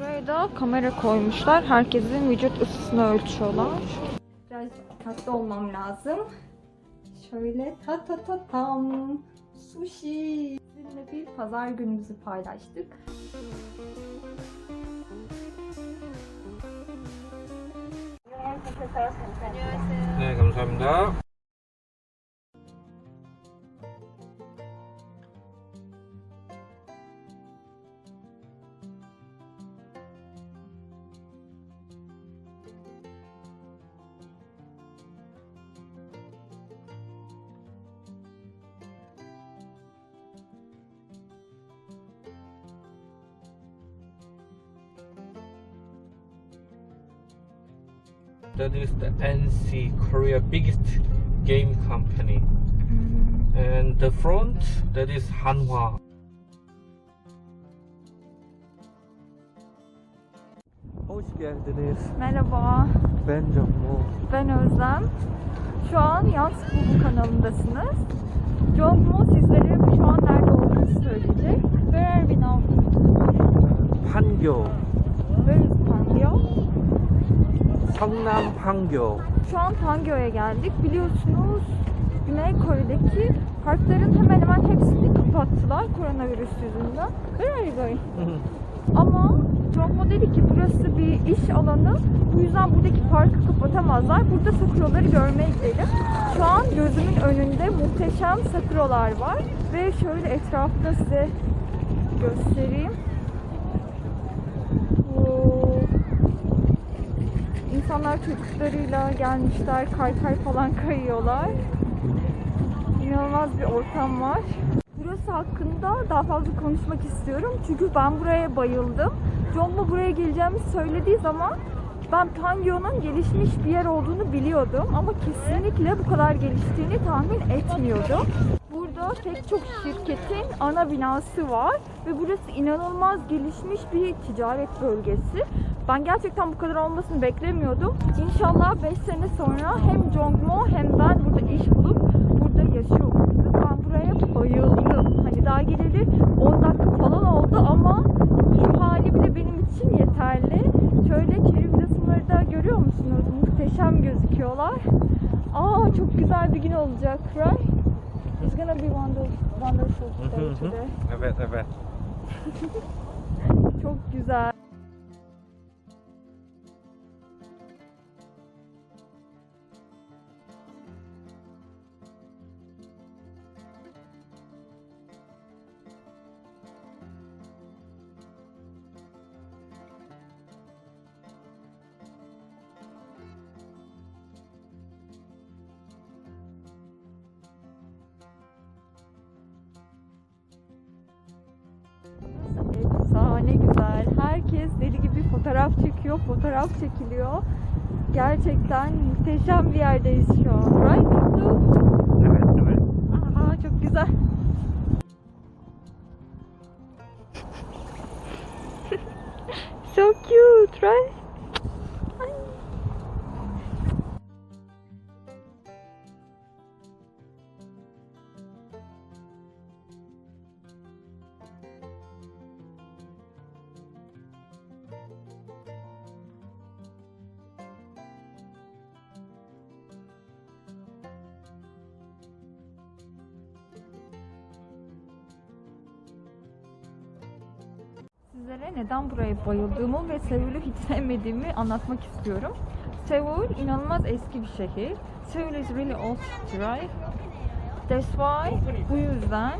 Buraya da kamera koymuşlar. Herkesin vücut ısısını ölçüyorlar. Biraz dikkatli olmam lazım. Şöyle ta ta ta tam. Sushi. Sizinle bir pazar günümüzü paylaştık. 네, 감사합니다. That is the NC Korea biggest game company. Mm-hmm. And the front that is Hanwha. Hoş geldiniz. Merhaba, Ben Jongmo. ben Özlem. Şu an Yans Bulu kanalındasınız. Jongmo sizlere şu an nerede olduğunu söyleyecek. Where are we now? 판교. Where is Pangyo? 성남 판교. Şu an Pangyo'ya geldik. Biliyorsunuz Güney Kore'deki parkların hemen hemen hepsini kapattılar koronavirüs yüzünden. Where are you going? Ama Jongmo dedi ki burası bir iş alanı. Bu yüzden buradaki parkı kapatamazlar. Burada sakuraları görmeye gidelim. Şu an gözümün önünde muhteşem sakuralar var. Ve şöyle etrafta size göstereyim. İnsanlar çocuklarıyla gelmişler, kaykay falan kayıyorlar. İnanılmaz bir ortam var. Burası hakkında daha fazla konuşmak istiyorum. Çünkü ben buraya bayıldım. Jongmo buraya geleceğimi söylediği zaman ben Pangyo'nun gelişmiş bir yer olduğunu biliyordum ama kesinlikle bu kadar geliştiğini tahmin etmiyordum. Burada pek çok şirketin ana binası var ve burası inanılmaz gelişmiş bir ticaret bölgesi. Ben gerçekten bu kadar olmasını beklemiyordum. İnşallah 5 sene sonra hem Jongmo hem ben burada iş bulup burada yaşıyor oluruz. Ben buraya bayıldım. Hani daha geleli 10 dakika falan oldu ama şu hali bile benim için yeterli. Şöyle cherry blossomları da görüyor musunuz? Muhteşem gözüküyorlar. Aa çok güzel bir gün olacak, right? It's gonna be wonder, wonderful day today. Evet, evet. Çok güzel. Efsane güzel. Herkes deli gibi fotoğraf çekiyor, fotoğraf çekiliyor. Gerçekten muhteşem bir yerdeyiz şu an. Right? Evet, evet. Aa, çok güzel. Sizlere neden buraya bayıldığımı ve Seul'ü hiç sevmediğimi anlatmak istiyorum. Seul inanılmaz eski bir şehir. Seul is really old city, right? That's why bu yüzden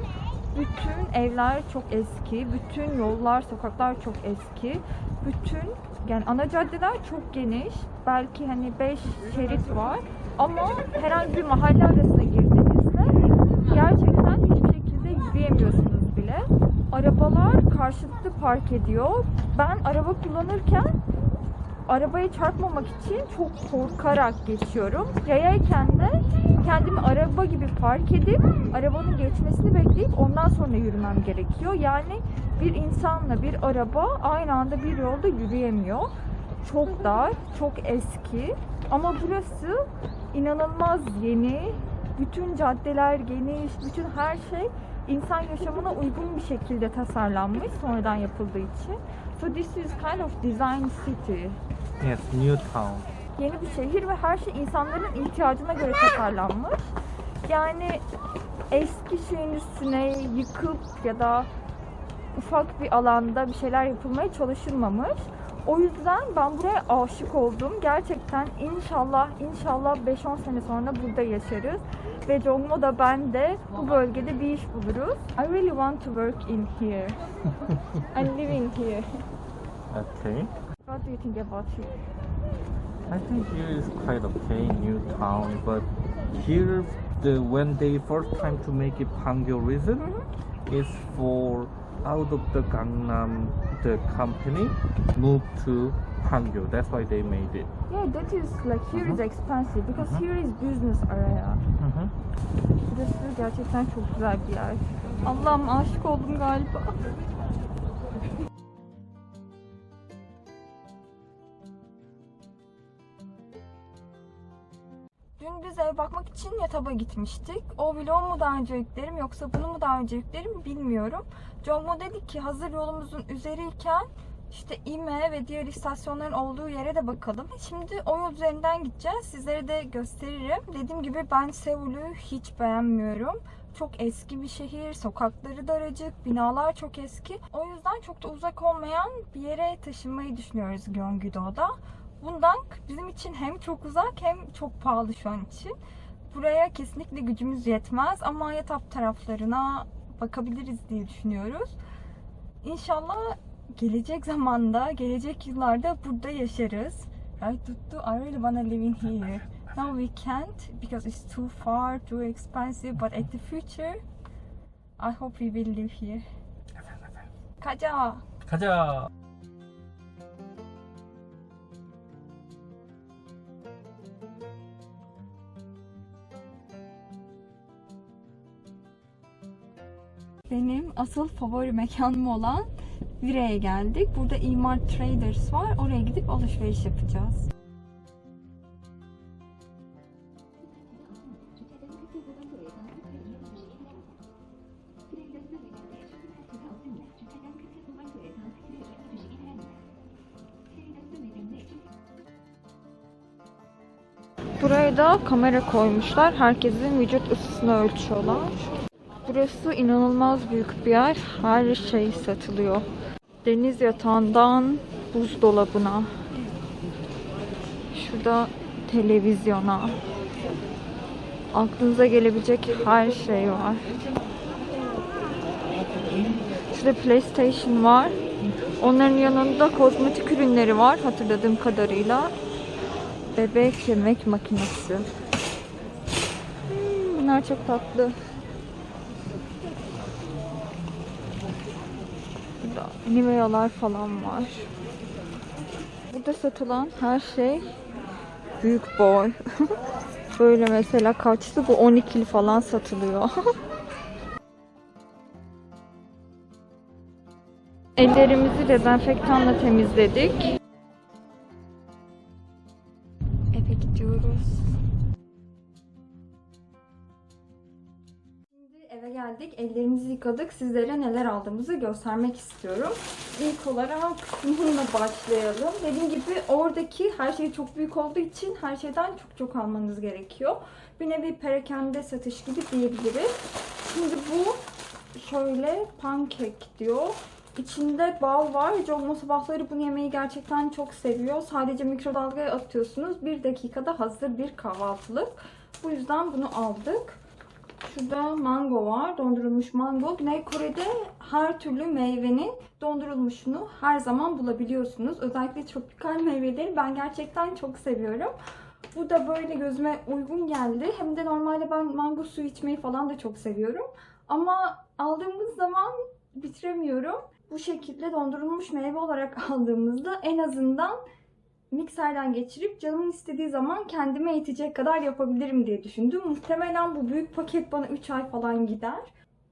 bütün evler çok eski, bütün yollar, sokaklar çok eski. Bütün yani ana caddeler çok geniş. Belki hani 5 şerit var. Ama herhangi bir mahalle arasına girdiğinizde gerçekten hiçbir şekilde yürüyemiyorsunuz. Arabalar karşılıklı park ediyor. Ben araba kullanırken arabaya çarpmamak için çok korkarak geçiyorum. Yayayken de kendimi araba gibi park edip arabanın geçmesini bekleyip ondan sonra yürümem gerekiyor. Yani bir insanla bir araba aynı anda bir yolda yürüyemiyor. Çok dar, çok eski ama burası inanılmaz yeni, Bütün caddeler geniş, bütün her şey insan yaşamına uygun bir şekilde tasarlanmış sonradan yapıldığı için. So this is kind of design city. Yes, new town. Yeni bir şehir ve her şey insanların ihtiyacına göre tasarlanmış. Yani eski şeyin üstüne yıkıp ya da ufak bir alanda bir şeyler yapılmaya çalışılmamış. O yüzden ben buraya aşık oldum. Gerçekten inşallah inşallah 5-10 sene sonra burada yaşarız. Ve Jongmo da ben de bu bölgede bir iş buluruz. I really want to work in here. and live in here. Okay. What do you think about it? I think here is quite okay, new town, but here the when they first time to make it Pangyo reason is for out of the Gangnam the company moved to Pangyo. That's why they made it. Yeah, that is like here is expensive because here is business area. Burası gerçekten çok güzel bir yer. Allah'ım aşık oldum galiba. Ev bakmak için Yatab'a gitmiştik. O vlogu mu daha önce yüklerim yoksa bunu mu daha önce yüklerim bilmiyorum. Jongmo dedi ki hazır yolumuzun üzeriyken işte İME ve diğer istasyonların olduğu yere de bakalım. Şimdi o yol üzerinden gideceğiz. Sizlere de gösteririm. Dediğim gibi ben Seul'ü hiç beğenmiyorum. Çok eski bir şehir, sokakları daracık, binalar çok eski. O yüzden çok da uzak olmayan bir yere taşınmayı düşünüyoruz Gyeonggi-do'da. Bundan bizim için hem çok uzak hem çok pahalı şu an için. Buraya kesinlikle gücümüz yetmez ama Yatap taraflarına bakabiliriz diye düşünüyoruz. İnşallah gelecek zamanda, gelecek yıllarda burada yaşarız. Right, Tuttu, I really wanna live in here. Now we can't because it's too far, too expensive. But at the future, I hope we will live here. 가자. 가자. Benim asıl favori mekanım olan Vire'ye geldik. Burada İmar Traders var. Oraya gidip alışveriş yapacağız. Buraya da kamera koymuşlar. Herkesin vücut ısısını ölçüyorlar. Burası inanılmaz büyük bir yer. Her şey satılıyor. Deniz yatağından buzdolabına. Şurada televizyona. Aklınıza gelebilecek her şey var. Şurada PlayStation var. Onların yanında kozmetik ürünleri var hatırladığım kadarıyla. Bebek yemek makinesi. Hmm, bunlar çok tatlı. Burada Nivea'lar falan var. Burada satılan her şey büyük boy. Böyle mesela kaçtı bu 12'li falan satılıyor. Ellerimizi dezenfektanla temizledik. Yıkadık. Sizlere neler aldığımızı göstermek istiyorum. İlk olarak bununla başlayalım. Dediğim gibi oradaki her şey çok büyük olduğu için her şeyden çok çok almanız gerekiyor. Bir nevi perakende satış gibi diyebiliriz. Şimdi bu şöyle pankek diyor. İçinde bal var. Jongmo sabahları bunu yemeyi gerçekten çok seviyor. Sadece mikrodalgaya atıyorsunuz. Bir dakikada hazır bir kahvaltılık. Bu yüzden bunu aldık. Şurada mango var. Dondurulmuş mango. Güney Kore'de her türlü meyvenin dondurulmuşunu her zaman bulabiliyorsunuz. Özellikle tropikal meyveleri ben gerçekten çok seviyorum. Bu da böyle gözüme uygun geldi. Hem de normalde ben mango suyu içmeyi falan da çok seviyorum. Ama aldığımız zaman bitiremiyorum. Bu şekilde dondurulmuş meyve olarak aldığımızda en azından mikserden geçirip canımın istediği zaman kendime yetecek kadar yapabilirim diye düşündüm. Muhtemelen bu büyük paket bana 3 ay falan gider.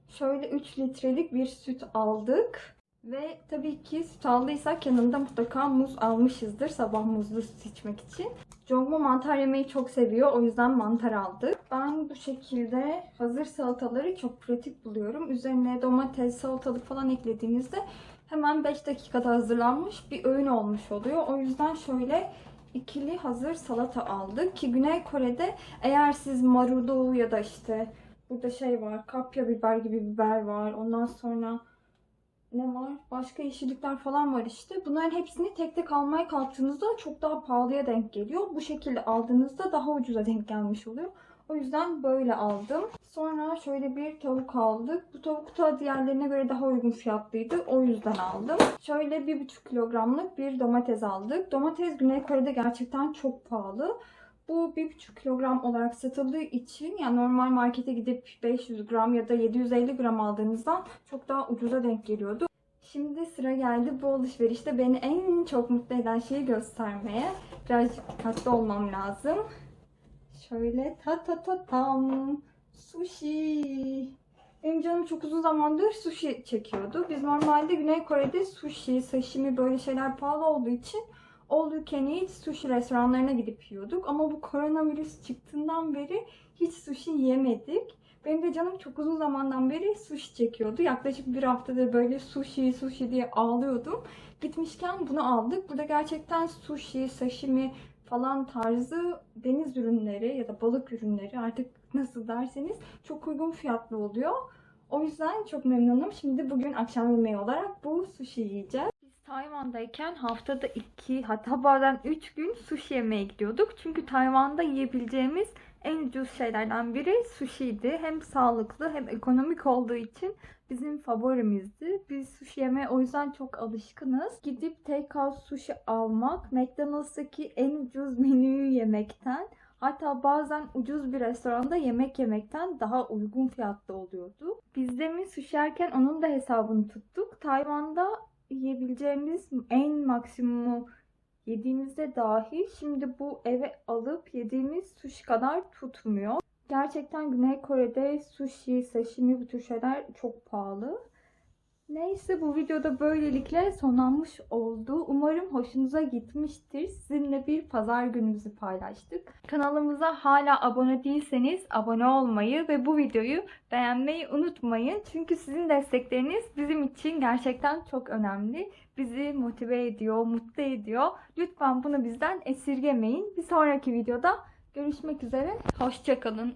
Şöyle 3 litrelik bir süt aldık. Ve tabii ki süt aldıysak yanında mutlaka muz almışızdır sabah muzlu süt içmek için. Jongmo mantar yemeyi çok seviyor. O yüzden mantar aldık. Ben bu şekilde hazır salataları çok pratik buluyorum. Üzerine domates, salatalık falan eklediğinizde hemen 5 dakikada hazırlanmış bir öğün olmuş oluyor. O yüzden şöyle ikili hazır salata aldık. Ki Güney Kore'de eğer siz marulu ya da işte burada şey var kapya biber gibi biber var. Ondan sonra ne var? Başka yeşillikler falan var işte. Bunların hepsini tek tek almaya kalktığınızda çok daha pahalıya denk geliyor. Bu şekilde aldığınızda daha ucuza denk gelmiş oluyor. O yüzden böyle aldım. Sonra şöyle bir tavuk aldık. Bu tavuk da diğerlerine göre daha uygun fiyatlıydı. O yüzden aldım. Şöyle 1,5 kilogramlık bir domates aldık. Domates Güney Kore'de gerçekten çok pahalı. Bu 1,5 kilogram olarak satıldığı için yani normal markete gidip 500 gram ya da 750 gram aldığınızdan çok daha ucuza denk geliyordu. Şimdi sıra geldi bu alışverişte beni en çok mutlu eden şeyi göstermeye. Birazcık dikkatli olmam lazım. Şöyle ta ta ta tam sushi. Benim canım çok uzun zamandır sushi çekiyordu. Biz normalde Güney Kore'de sushi, sashimi böyle şeyler pahalı olduğu için all you can eat sushi restoranlarına gidip yiyorduk. Ama bu koronavirüs çıktığından beri hiç sushi yemedik. Benim de canım çok uzun zamandan beri sushi çekiyordu. Yaklaşık bir haftadır böyle sushi sushi diye ağlıyordum. Gitmişken bunu aldık. Burada gerçekten sushi, sashimi falan tarzı deniz ürünleri ya da balık ürünleri artık nasıl derseniz çok uygun fiyatlı oluyor. O yüzden çok memnunum. Şimdi bugün akşam yemeği olarak bu sushi yiyeceğiz. Biz Tayvan'dayken haftada 2 hatta bazen 3 gün sushi yemeye gidiyorduk. Çünkü Tayvan'da yiyebileceğimiz en ucuz şeylerden biri sushi'ydi. Hem sağlıklı hem ekonomik olduğu için bizim favorimizdi. Biz sushi yemeye o yüzden çok alışkınız. Gidip take-out sushi almak, McDonald's'taki en ucuz menüyü yemekten Hatta bazen ucuz bir restoranda yemek yemekten daha uygun fiyatlı oluyordu. Biz demin sushi yerken onun da hesabını tuttuk. Tayvan'da yiyebileceğimiz en maksimumu yediğimizde dahi şimdi bu eve alıp yediğimiz sushi kadar tutmuyor. Gerçekten Güney Kore'de sushi, sashimi bu tür şeyler çok pahalı. Neyse bu videoda böylelikle sonlanmış oldu. Umarım hoşunuza gitmiştir. Sizinle bir pazar günümüzü paylaştık. Kanalımıza hala abone değilseniz abone olmayı ve bu videoyu beğenmeyi unutmayın. Çünkü sizin destekleriniz bizim için gerçekten çok önemli. Bizi motive ediyor, mutlu ediyor. Lütfen bunu bizden esirgemeyin. Bir sonraki videoda görüşmek üzere. Hoşçakalın.